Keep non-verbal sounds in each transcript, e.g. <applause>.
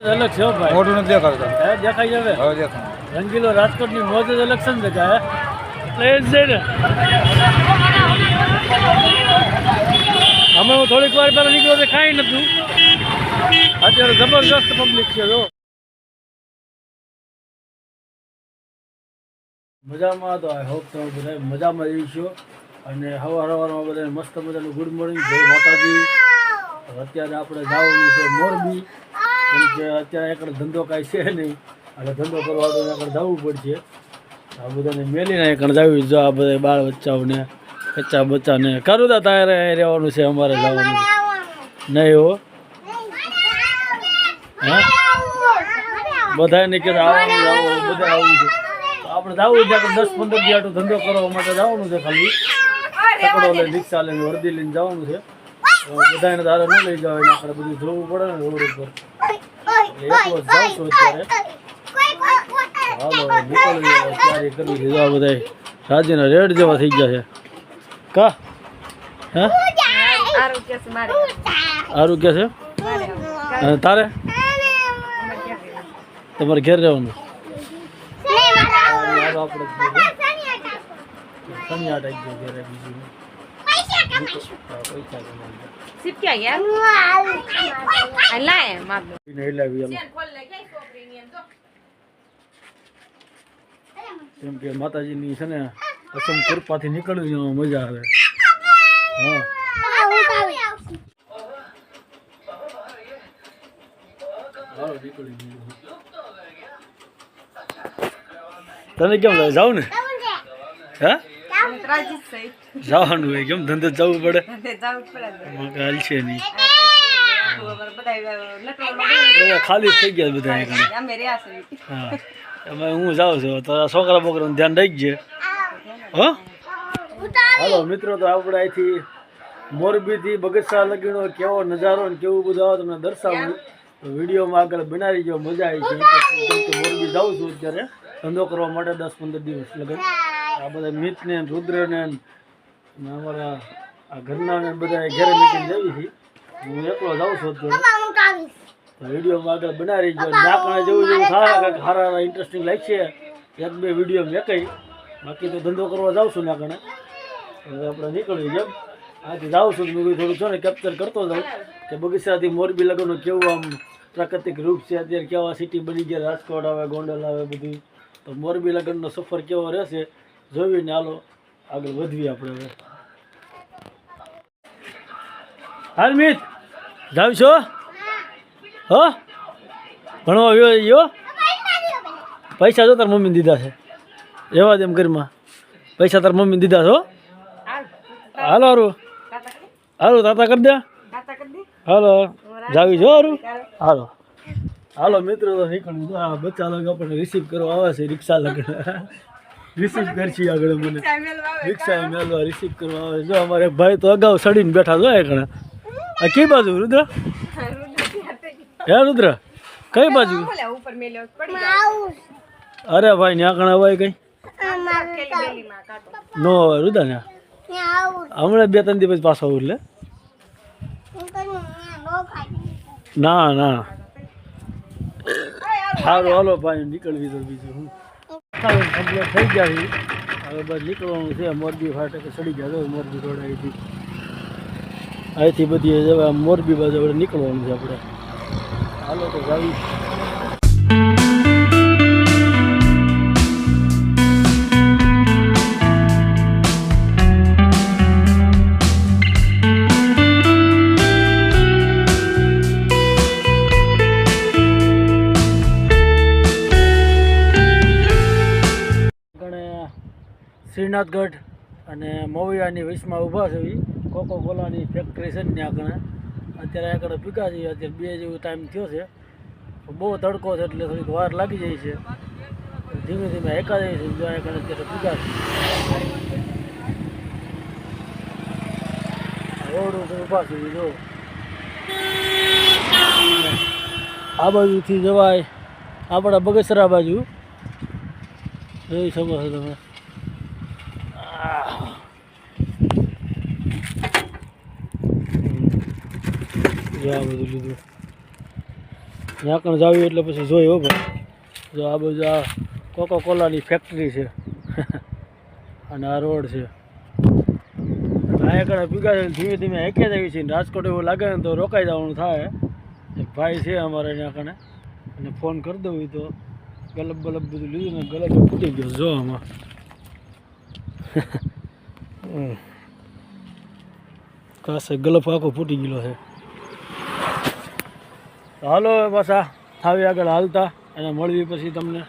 અલગ છે ભાઈ. મોઢું નથી દેખાડતા. હે દેખાય છે હવે હવે દેખાય. રંગીલો રાજકોટની મોજ જ અલગ છે ને દેખાય એટલે છે ને. અમે હું થોડીક વાર પહેલાં નીકળ્યો તો કાંઈ નતું અત્યારે જબરજસ્ત પબ્લિક છે જો. મજામાં તો આઈ હોપ તમે બધા મજામાં રહીશો અને હવાર હવારમાં બધા મસ્ત મજાનું ગુડ મોર્નિંગ જય માતાજી. અત્યારે આપણે જવાનું છે મોરબી. અત્યારે આગળ ધંધો કાંઈ છે નહીં. એટલે ધંધો કરવા તો આગળ જવું પડશે. આ બધાને મેલીને આગળ જવી જો આ બધા બાળ બચ્ચાઓને કચ્ચા બચ્ચાને. કરું તા તારે રહેવાનું છે અમારે જવાનું. નહીં હો? હે? બધાને કે આવવાનું આવો બધા આવું છે. આપણે જવું છે આપણે દસ પંદર દી આટલું ધંધો કરવા માટે જવાનું છે ખાલી. કપડો લઈને રિક્ષા લઈને વર્દી લઈને જવાનું છે. બધાને તારે ન લઈ જવાય આપણે બધું જોવું પડે ને રોડ ઉપર. રાજીના રેડ જેવા થઈ ગયા છે. કા? હે? આરોગ્ય છે સારું કે છે? અને તારે? તમારે ઘેર રહેવાનું? આપણે ઘેરે બીજું? સિપક્યા ગયા લાય કેમ કે માતાજીની છે ને? અસમ કૃપાથી નીકળવી મજા આવે હા તને કેમ લાગે જાવ ને. હે? જવાનું હોય કેમ ધંધે જવું પડે? હાલ છે નહીં. ખાલી થઈ ગયા બધા હા ગયા. અમે હા જાઉં છું તો છોકરા બોકરાનું ધ્યાન રાખજે. હો? હાલો મિત્રો તો આપણે અહીંથી મોરબીથી બગસરા લગીનો કેવો નજારો ને કેવું બધું આવે તમને દર્શાવું. તો વિડીયોમાં આગળ બનાવી જો મજા આવી છે. મોરબી જાઉં છું અત્યારે ધંધો કરવા માટે દસ પંદર દિવસ લગન. આ બધા મિતને ને રુદ્રને અમારા આ ઘરના ને બધા ઘેરે મીટિંગ જવી છે હું એકલો જાઉં છું અત્યારે. વિડીયોમાં આગળ બનાવી જો નાકણે જેવું જેવું થાય કંઈક સારા ઇન્ટરેસ્ટિંગ લાગશે એક બે વીડિયો મેં કઈ. બાકી તો ધંધો કરવા જાઉં છું નાકણે. હવે આપણે નીકળ્યું જેમ આથી જાઉં છું મેં થોડું છે ને કેપ્ચર કરતો જાઉં. કે બગીચાથી મોરબી લગનનું કેવું આમ પ્રાકૃતિક રૂપ છે. અત્યારે કેવા સિટી બની ગયા રાજકોટ આવે ગોંડલ આવે બધું. તો મોરબી લગ્નનો સફર કેવો રહેશે? જોઈને હાલો, આગળ વધવી આપણે હવે. હાલ મિત જાવ છો હો? ભણવા આવ્યો યો? પૈસા જો તાર મમ્મી દીધા છે. એવા જ એમ કરીમાં પૈસા તાર મમ્મી દીધા છો હાલો હારું. હારું, તાતા કરી દે. હાલો જાવી જો હારું. હાલો. હાલો, મિત્રો, તો નીકળ્યું. બચ્ચા લોકો આપણને રિસીવ કરવા આવે છે, રિક્ષા લગન. રિસીવ કરશી આગળ મને. રિક્ષા મેલવા રિસીવ કરવા આવે. જો અમારે એક ભાઈ તો અગાઉ સડીને બેઠા જો એકણે આ કઈ બાજુ રુદ્ર? હે રુદ્ર કઈ બાજુ? અરે ભાઈ ન્યા કણ અવાય કઈ? નો રુદ્ર ને હમણાં બે ત્રણ દિવસ પાછો આવું એટલે ના ના સારું હાલો ભાઈ નીકળવી તો બીજું હું. કમ્પ્લીટ થઈ ગયા હવે બસ નીકળવાનું છે. મોરબી ફાટે કે સડી ગયા મોરબી રોડ અહીંથી અહીંથી બધી મોરબી બાજુ આપણે નીકળવાનું છે આપણે. હાલો તો જાવી શ્રીનાથગઢ અને મવૈયાની વચમાં ઊભા છે કોકો કોલાની ફેક્ટરી છે ને ત્યાં આગળ. અત્યારે આગળ પીકા છે, અત્યારે બે જેવો ટાઈમ થયો છે. બહુ તડકો છે એટલે થોડીક વાર લાગી જાય છે. ધીમે ધીમે એકા જાય છે જો આગળ અત્યારે પીકા છે. રોડ ઉપર ઊભા છે જો. આ બાજુથી જવાય આપણા બગસરા બાજુ. જોઈ શકો છો તમે. જો આ બધું લીધું. ત્યાં કણ જાવી એટલે પછી જોઈ હો ભાઈ. જો આ બધું આ કોકો કોલાની ફેક્ટરી છે. <laughs> અને આ રોડ છે. અહીંયા કણે ભીગા છે ધીમે ધીમે હેકે જ આવી છે રાજકોટ એવું લાગે ને તો રોકાઈ જવાનું થાય. એક ભાઈ છે અમારે ત્યાં કણે અને ફોન કરી દઉં તો. ગલબ બલબ બધું લીધું ને ગલબ ફૂટી ગયો. જો આમાં. <laughs> કાસે ગલપ આખો ફૂટી ગયેલો છે. હાલો પાછા થાવી આગળ હાલતા અને મળવી પછી તમને.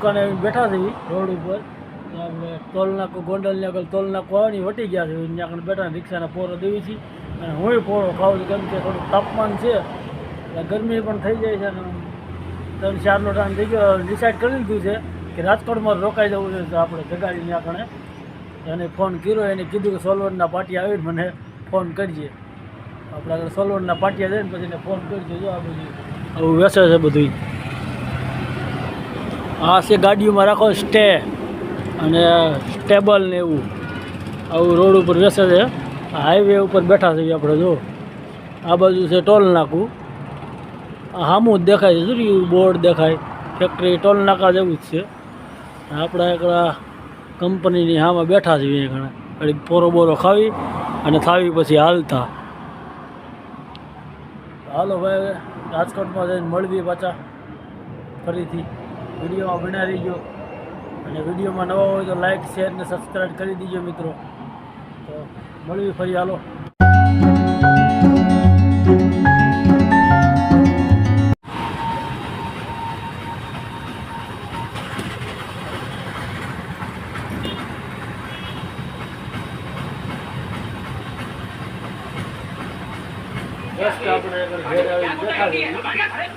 દુકાને બેઠા છીએ રોડ ઉપર. આપણે ટોલ નાકો ગોંડલની આગળ ટોલ નાકો આવે વટી ગયા છે. ત્યાં આગળ બેઠા રિક્ષાના પોરો દેવી છીએ અને હું પોરો ખાઉં છું, કેમ કે થોડું તાપમાન છે. એટલે ગરમી પણ થઈ જાય છે અને ત્રણ, ચારનો ટાઈમ થઈ ગયો. ડિસાઇડ કરી લીધું છે કે રાજકોટમાં રોકાઈ જવું છે, તો આપણે જગાડી ત્યાં કણે એને ફોન કર્યો, એને કીધું કે સોલવરના પાટી આવીને મને ફોન કરજે. આપણે આગળ સોલવરના પાટિયા જઈને પછી એને ફોન કરજો. જો આ બધું આવું વેસે છે બધું આ છે ગાડીઓમાં રાખો સ્ટે અને સ્ટેબલ ને એવું. આવું રોડ ઉપર બેસે છે. હાઈવે ઉપર બેઠા છીએ આપણે જો. આ બાજુ છે ટોલ નાકું. સામું જ દેખાય છે શું બોર્ડ દેખાય. ફેક્ટરી ટોલ નાકા જેવું જ છે. આપણે એકડા કંપનીની હામાં બેઠા છીએ ઘણા. ઘડીક પોરો બોરો ખાવી અને થાવી પછી હાલતા. હાલો ભાઈ રાજકોટમાં જઈને મળવી પાછા. ફરીથી. વિડીયોમાં બના રહીજો. અને વિડીયોમાં નવા હોય તો લાઈક શેર ને સબસ્ક્રાઈબ કરી દીજો મિત્રો. તો મળવી ફરી, હાલો.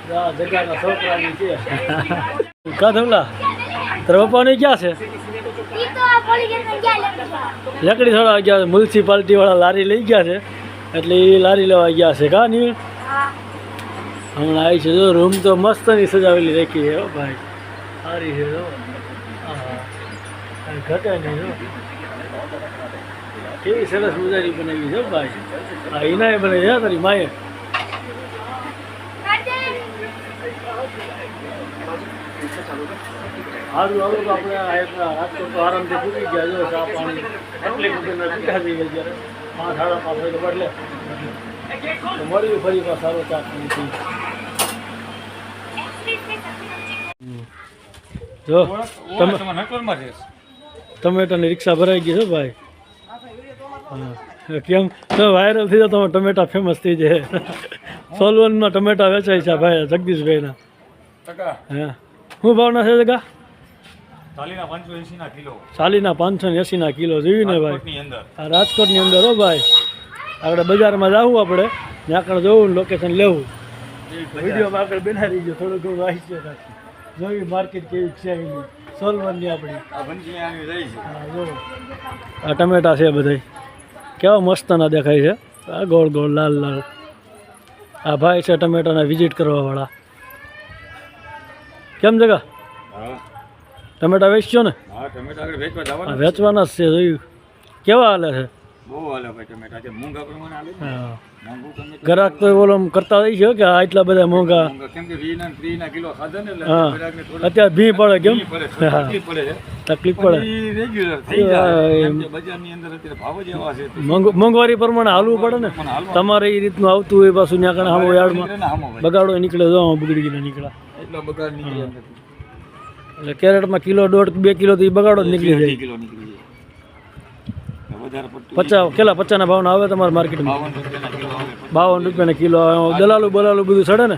છીએ. છોકરાની છે. તારા પપ્પાની ક્યાં છે? લકડી થોડા ગયા છે મ્યુનિસિપાલિટી વાળા લારી લઈ ગયા છે. એટલે એ લારી લેવા ગયા છે કા નહીં હમણાં આવી છે જો રૂમ તો મસ્તની સજાવેલી રાખી છે હો ભાઈ. સારી છે જો. ઘટે નહીં જો. કેવી સરસ મજાની બનાવી છે હો ભાઈ. હા એના બનાવી છે તારી માએ. સારું હાલો તો આપણે રાજકોટ તો આરામથી પૂરી ગયા જો ચા પાણી તકલીફ વગરના પીઠા થઈ ગયા જ્યારે પાંચ સાડા પાંચ વાગે બદલે તો મળ્યું ફરી વાર સારો ચા પાણી થઈ હમ. જો તમે ટમેટાની રિક્ષા ભરાઈ ગઈ છે ભાઈ. હા કેમ? તો વાયરલ થઈ જાય તો ટમેટા ફેમસ થઈ જાય. સોલવનમાં ટમેટા વેચાય છે ભાઈ જગદીશભાઈના. હા. શું ભાવના છે જગા? ચાલીના પાંચસો એસી ના કિલો. પાંચસો ને એંસીના કિલો જોયું ને ભાઈ? આ રાજકોટની અંદર હો ભાઈ. આપણે બજારમાં જવું આપણે. ત્યાં આગળ જવું લોકેશન લેવું. વિડીયોમાં આગળ બનાવી થોડું ઘણું જોયું માર્કેટ કેવી છે સોલવનની આપણી. આ ટમેટા છે બધાય. કેવા મસ્તના દેખાય છે. આ ગોળ ગોળ લાલ લાલ. આ ભાઈ છે ટમેટાના વિઝિટ કરવાવાળા. કેમ જગા? ટમેટા વેચશો ને? વેચવાના જ છે જોયું. કેવા હાલે છે? ગ્રાહક તો ઓલો કરતા રહી છે કે આ એટલા બધા મોંઘા. હા. અત્યારે ભી પડે કેમ? તકલીફ પડે મોંઘવારી પ્રમાણે હાલવું પડે ને? તમારે એ રીતનું આવતું હોય પાછું ત્યાં કણે હામો યાર્ડમાં. બગાડો નીકળે જો બગડી ગયેલા નીકળ્યા એટલો બગાડ નીકળે અંદર. એટલે કેરેટમાં કિલો દોઢ બે કિલો તો એ બગાડો જ નીકળી જાય. કિલો નીકળી જાય. વધારે પડતું પચાસ કેટલા પચાસના ભાવના આવે તમારા માર્કેટમાં? બાવન રૂપિયાના કિલો રૂપિયાના. દલાલું બલાલું બધું સડે ને?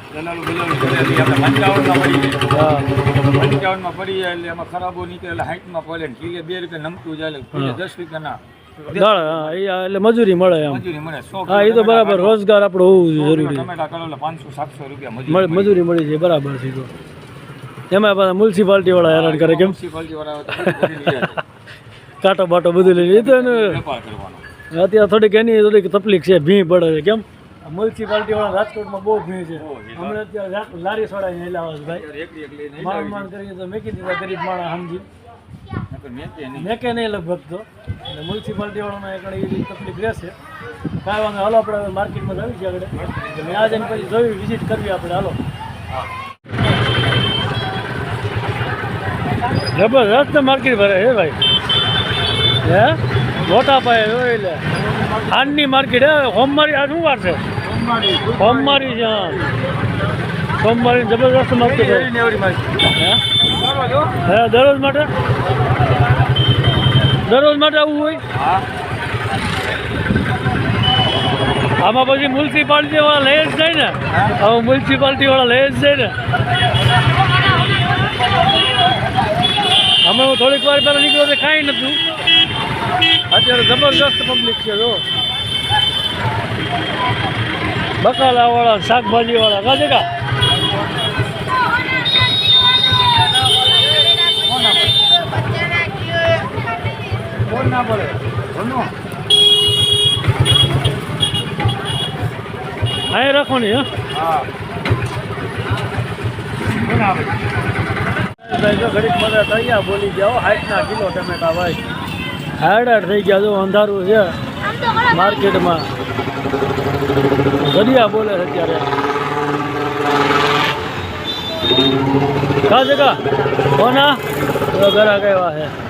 પંચાવનમાં પડી જાય. એટલે એમાં ખરાબો નીકળે એટલે પડે કિલે બે રૂપિયા નમતું જાય કિલે દસ રૂપિયા ના દાળ હા એ એટલે મજૂરી મળે એમ. મજૂરી મળે સો હા એ તો બરાબર રોજગાર આપણો હોવું જરૂરી. છે એટલે મજૂરી મજૂરી મળી જાય બરાબર છે તો. એમાં પાછા મ્યુનિસિપાલિટી વાળા હેરાન કરે કેમ? બધું લઈ. કાંટો બાટો બધું લઈને એ તો એને અત્યારે થોડીક એની થોડીક તકલીફ છે ભીં પડે છે કેમ? મ્યુનિસિપાલિટી વાળા રાજકોટમાં બહુ ભીં છે. હમણાં અત્યારે લારી સોડાઈને લાવે છે ભાઈ. માંડ માંડ કરીને તો મેકી દીધા ગરીબ માણસ સમજી. મેકે નહીં. લગભગ તો. અને મ્યુનિસિપાલિટી વાળાને એકણ એ તકલીફ રહેશે. કાંઈ વાંધો હાલો આપણે માર્કેટમાં આવી છે આગળ. મેં આજે પછી જોઈ વિઝિટ કરવી આપણે. હાલો. જબરદસ્ત માર્કેટ ભરે હે ભાઈ. હે? મોટા પાયે જોઈ લે. ખાંડની માર્કેટ હે. હોમવારી આ શું વાર છે? હોમવારી છે હા. સોમવારી જબરદસ્ત માર્કેટ? હે દરરોજ માટે? દરરોજ માટે આવવું હોય? આમાં પછી મ્યુનિસિપાલિટી વાળા લઈ જ જાય ને? હવે મ્યુનિસિપાલિટી વાળા લઈ જ જાય ને? અમે હું થોડીક વાર પહેલાં નીકળ્યો તો કાંઈ નહોતું. અત્યારે જબરદસ્ત પબ્લિક છે જો. બકાલાવાળા શાકભાજીવાળા. શાકભાજી વાળા કાજે કા? કોણ ના પડે. કોનું? અહીં રાખવાની હે. હા. કોણ આવે? ઘડીક મજા થઈ ગયા બોલી જાઓ હાઈટના કિલો ટમેટા ભાઈ. હાડ હાડ થઈ ગયા જો અંધારું છે. માર્કેટમાં. ઘડિયા બોલે છે અત્યારે. કા જગા કોના? તો ઘરા કેવા છે.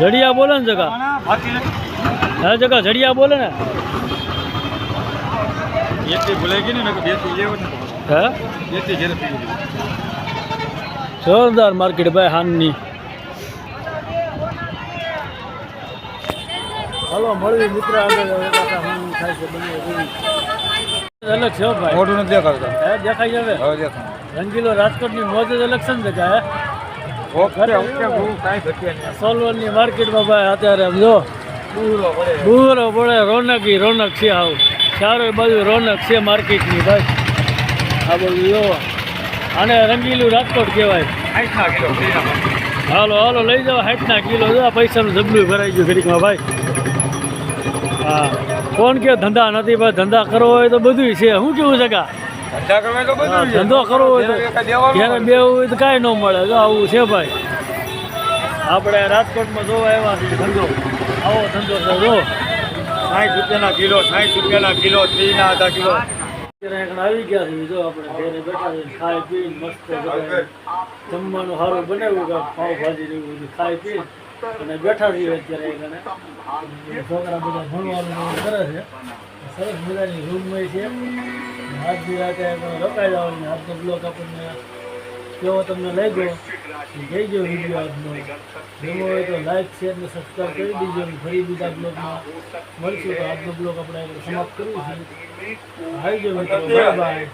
જડિયા બોલે ને જગા કોના? ભાગી લે. હા જગા જડિયા બોલે ને એકલી ભૂલાઈ ગઈ ને નકર બેથી લેવું ને હે બેથી ઘરે પી લીધું. જોરદાર માર્કેટ ભાઈ હાનની હાલો મળવી મિત્ર આગળ હવે પાછા હું થાય છે બને જોઈ. અલગ છે હો ભાઈ મોઢું નથી દેખાડતા. હે દેખાય છે હવે હવે દેખાય. રંગીલો રાજકોટની મોજ જ અલગ છે ને જગા સોલવરની માર્કેટમાં ભાઈ અત્યારે આમ જો. બુરો પડે રોનકી રોનક છે આવ. ચારે બાજુ રોનક છે માર્કેટની ભાઈ. આ બધું જો આને રંગીલું રાજકોટ કહેવાય. હાલો હાલો લઈ જાઓ સાઠના કિલો જો પૈસાનું જબલું ભરાઈ ગયું ઘડીકમાં ભાઈ. હા. કોણ કે ધંધા નથી ભાઈ ધંધા કરવો હોય તો બધું છે. શું કેવું છે કા ધંધા કરવા તો હોય તો બે હોય તો કાંઈ ન મળે. જો આવું છે ભાઈ. આપણે રાજકોટમાં જોવા આવ્યા છે ધંધો. આવો ધંધો છે જો. સાઠ રૂપિયાના કિલો સાઠ રૂપિયાના કિલો ત્રીના આધા કિલો. આવી ગયા છે જો આપણે ઘરે બેઠા છે ખાઈ પીને મસ્ત જમવાનું સારું બનાવ્યું કે પાઉભાજી જેવું એવું બધું ખાઈ પીને. અને બેઠા છીએ અત્યારે છોકરા બધા ભણવાનું એવું કરે છે. સરસ મજાની રૂમમાં છે. આજ દી રાતે રોકાઈ જવાની આજનો બ્લોક આપણને કેવો તમને લઈ ગયો જઈ ગયો વીડિયો આજનો. જેવો હોય તો લાઈક શેર ને સબસ્ક્રાઈબ કરી દીજો અને ફરી બીજા બ્લોગમાં મળશું. તો આજનો બ્લોગ આપણે સમાપ્ત કરીશું હાઈ જો મિત્રો બાય બાય